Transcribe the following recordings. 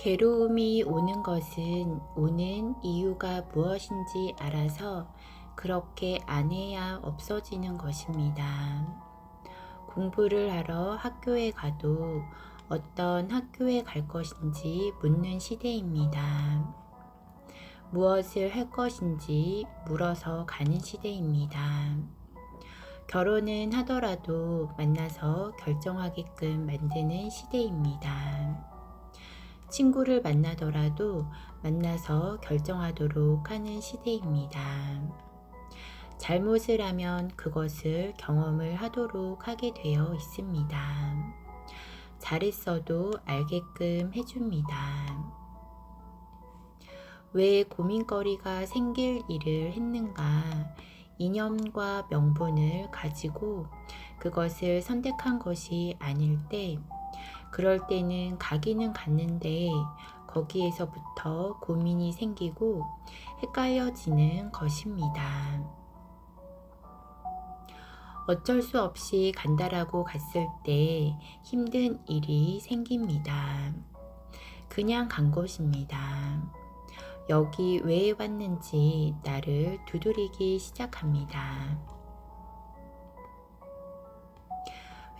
괴로움이 오는 것은 오는 이유가 무엇인지 알아서 그렇게 안 해야 없어지는 것입니다. 공부를 하러 학교에 가도 어떤 학교에 갈 것인지 묻는 시대입니다. 무엇을 할 것인지 물어서 가는 시대입니다. 결혼은 하더라도 만나서 결정하게끔 만드는 시대입니다. 친구를 만나더라도 만나서 결정하도록 하는 시대입니다. 잘못을 하면 그것을 경험을 하도록 하게 되어 있습니다. 잘했어도 알게끔 해줍니다. 왜 고민거리가 생길 일을 했는가? 이념과 명분을 가지고 그것을 선택한 것이 아닐 때, 그럴 때는 가기는 갔는데 거기에서부터 고민이 생기고 헷갈려지는 것입니다. 어쩔 수 없이 간다라고 갔을 때 힘든 일이 생깁니다. 그냥 간 것입니다. 여기 왜 왔는지 나를 두드리기 시작합니다.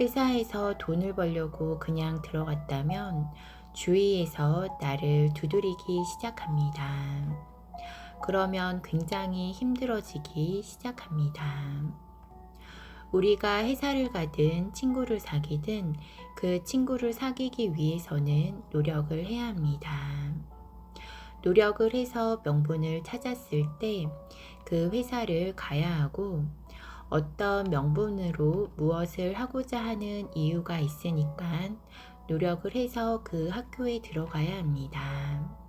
회사에서 돈을 벌려고 그냥 들어갔다면 주위에서 나를 두드리기 시작합니다. 그러면 굉장히 힘들어지기 시작합니다. 우리가 회사를 가든 친구를 사귀든 그 친구를 사귀기 위해서는 노력을 해야 합니다. 노력을 해서 명분을 찾았을 때 그 회사를 가야 하고 어떤 명분으로 무엇을 하고자 하는 이유가 있으니까 노력을 해서 그 학교에 들어가야 합니다.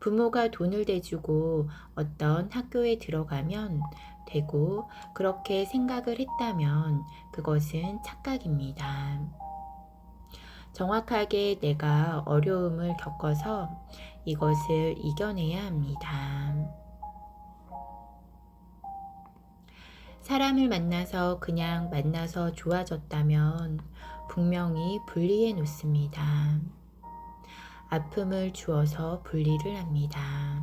부모가 돈을 대주고 어떤 학교에 들어가면 되고 그렇게 생각을 했다면 그것은 착각입니다. 정확하게 내가 어려움을 겪어서 이것을 이겨내야 합니다. 사람을 만나서 그냥 만나서 좋아졌다면 분명히 분리해 놓습니다. 아픔을 주어서 분리를 합니다.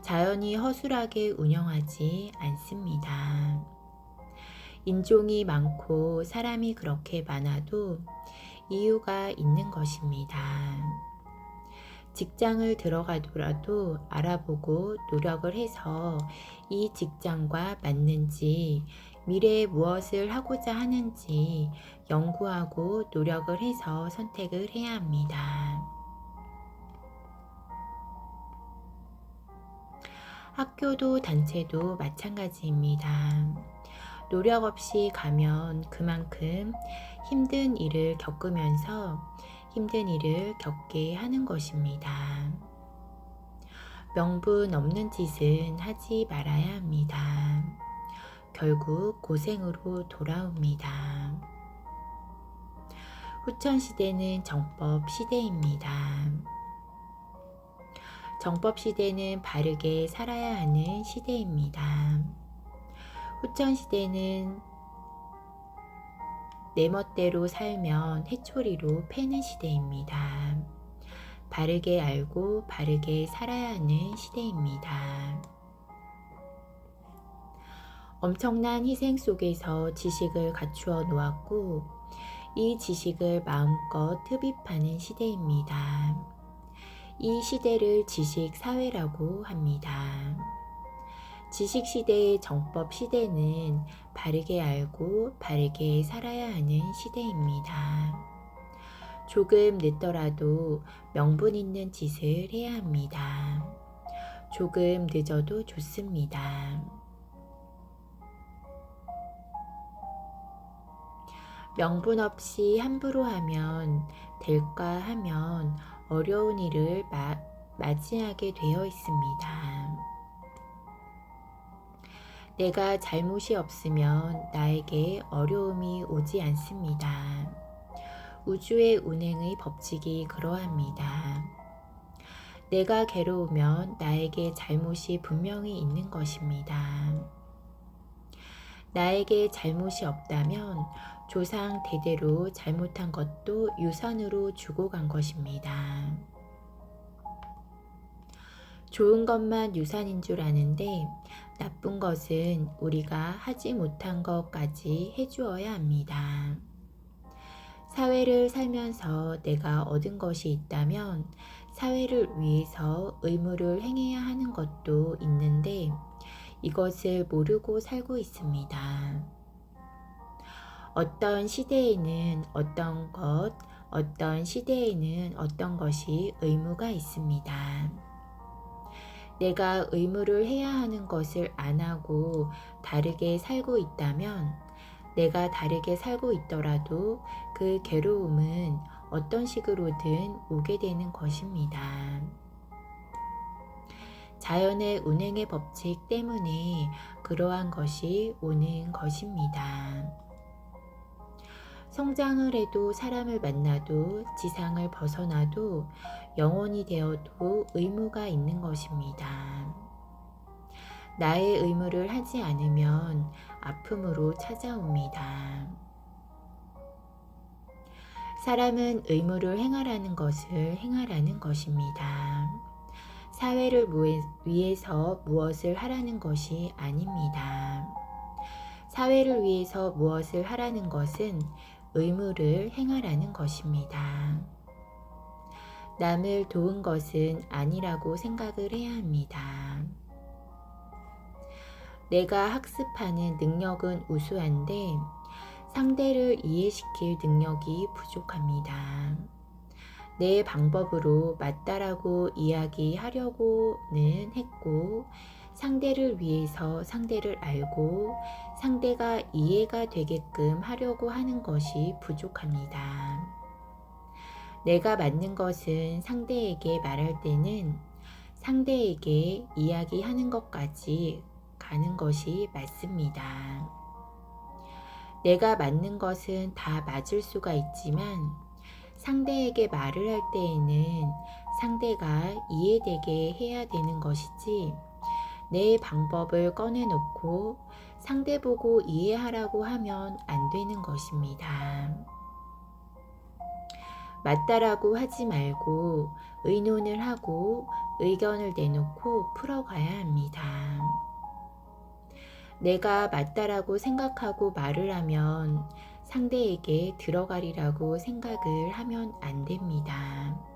자연이 허술하게 운영하지 않습니다. 인종이 많고 사람이 그렇게 많아도 이유가 있는 것입니다. 직장을 들어가더라도 알아보고 노력을 해서 이 직장과 맞는지 미래에 무엇을 하고자 하는지 연구하고 노력을 해서 선택을 해야 합니다. 학교도 단체도 마찬가지입니다. 노력 없이 가면 그만큼 힘든 일을 겪으면서 힘든 일을 겪게 하는 것입니다. 명분 없는 짓은 하지 말아야 합니다. 결국 고생으로 돌아옵니다. 후천 시대는 정법 시대입니다. 정법 시대는 바르게 살아야 하는 시대입니다. 후천 시대는 내 멋대로 살면 해초리로 패는 시대입니다. 바르게 알고 바르게 살아야 하는 시대입니다. 엄청난 희생 속에서 지식을 갖추어 놓았고 이 지식을 마음껏 흡입하는 시대입니다. 이 시대를 지식 사회라고 합니다. 지식 시대의 정법 시대는 바르게 알고 바르게 살아야 하는 시대입니다. 조금 늦더라도 명분 있는 짓을 해야 합니다. 조금 늦어도 좋습니다. 명분 없이 함부로 하면 될까 하면 어려운 일을 마, 맞이하게 되어 있습니다. 내가 잘못이 없으면 나에게 어려움이 오지 않습니다. 우주의 운행의 법칙이 그러합니다. 내가 괴로우면 나에게 잘못이 분명히 있는 것입니다. 나에게 잘못이 없다면 조상 대대로 잘못한 것도 유산으로 주고 간 것입니다. 좋은 것만 유산인 줄 아는데 나쁜 것은 우리가 하지 못한 것까지 해주어야 합니다. 사회를 살면서 내가 얻은 것이 있다면 사회를 위해서 의무를 행해야 하는 것도 있는데 이것을 모르고 살고 있습니다. 어떤 시대에는 어떤 것, 어떤 시대에는 어떤 것이 의무가 있습니다. 내가 의무를 해야 하는 것을 안 하고 다르게 살고 있다면 내가 다르게 살고 있더라도 그 괴로움은 어떤 식으로든 오게 되는 것입니다. 자연의 운행의 법칙 때문에 그러한 것이 오는 것입니다. 성장을 해도 사람을 만나도 지상을 벗어나도 영혼이 되어도 의무가 있는 것입니다. 나의 의무를 하지 않으면 아픔으로 찾아옵니다. 사람은 의무를 행하라는 것을 행하라는 것입니다. 사회를 위해서 무엇을 하라는 것이 아닙니다. 사회를 위해서 무엇을 하라는 것은 의무를 행하라는 것입니다. 남을 도운 것은 아니라고 생각을 해야 합니다. 내가 학습하는 능력은 우수한데 상대를 이해시킬 능력이 부족합니다. 내 방법으로 맞다라고 이야기하려고는 했고, 상대를 위해서 상대를 알고 상대가 이해가 되게끔 하려고 하는 것이 부족합니다. 내가 맞는 것은 상대에게 말할 때는 상대에게 이야기하는 것까지 가는 것이 맞습니다. 내가 맞는 것은 다 맞을 수가 있지만 상대에게 말을 할 때에는 상대가 이해되게 해야 되는 것이지 내 방법을 꺼내놓고 상대 보고 이해하라고 하면 안 되는 것입니다. 맞다라고 하지 말고 의논을 하고 의견을 내놓고 풀어가야 합니다. 내가 맞다라고 생각하고 말을 하면 상대에게 들어가리라고 생각을 하면 안 됩니다.